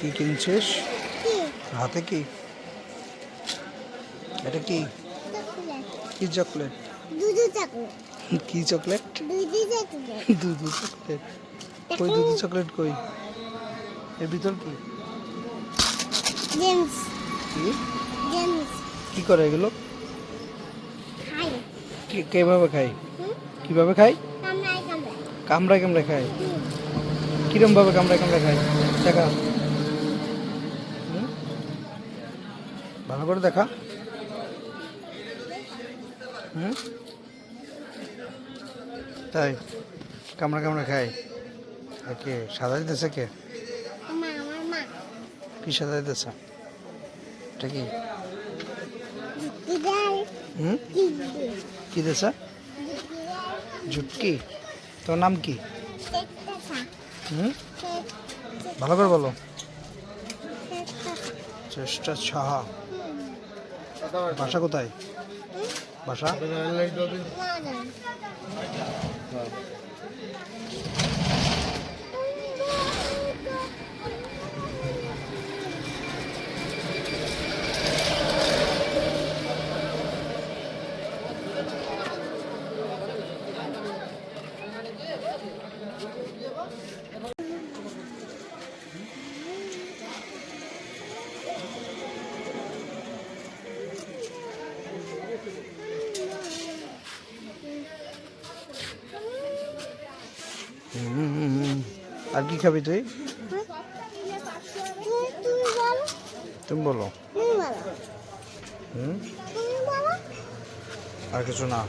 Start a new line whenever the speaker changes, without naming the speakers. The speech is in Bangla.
কি কিনছিস? হাতে কি? এটা কি? কি চকলেট?
দুধু চকলেট।
কি চকলেট?
দুধু চকলেট।
দুধু চকলেট। কই দুধু চকলেট কই? এর ভিতর কি?
জেমস
কি?
জেমস
কি করে এগুলো?
খাই।
কি- কীভাবে খাই? কীভাবে খাই?
কামড়াই
কামড়ায়। কামড়ায় খাই কিরম ভাবে কামড়ায় কামড়ায় খাই দেখা। ভালো করে দেখা। হুম? তাই কামড়া কামড়া খাই কে সাদা দিতেছে কে? কি সাদা দিতেছে? এটা কি? হুম? কি দিতেছে? জুটকি? তোর নাম কি? হুম? ভালো করে বলো। চেষ্টা ছাহা বাসা কোথায়? বাসা? আর কি খাবি তুই?
তুমি
হুম
বলো।
আর কিছু না।